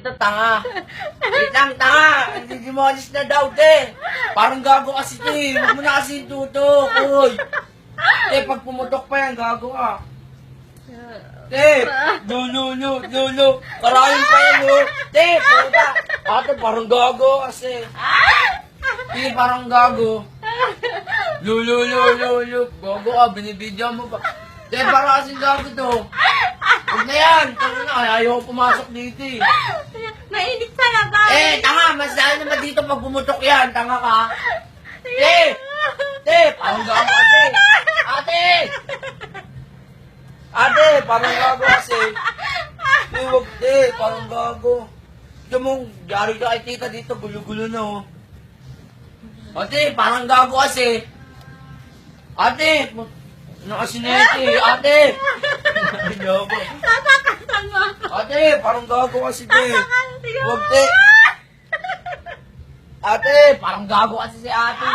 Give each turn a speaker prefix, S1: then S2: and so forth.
S1: kita, tanga. Wait lang, tanga. Hindi demolis na daw, te. Parang gago kasi, te. Huwag mo na kasi tutok. Uy. Te, pag pumutok pa yan, gago ka. Te, no, no, no, no, no. Karayin pa yan, oh. Te, puta. Ate, parang gago kasi. Te, parang gago. Lulu, lulu, lulu. Gago ka, binibidyo mo pa. Te, parang kasi gago to. Na, ayaw ko pumasok dito eh.
S2: Mainit talaga.
S1: Eh, tanga, mas dahil naman dito pag bumutok yan, tanga ka. Te! Te, parang gago ate. Ate! Ate, parang gago kasi. Te, wag te, parang gago. Ito mong, yari ka kay tita dito, gulo-gulo na oh. Ate, parang gago kasi. Ate, nakasinete, ate. Ay, gago. Ate, parang gago kasi te. Huwag te. Ate, parang gago kasi si ate.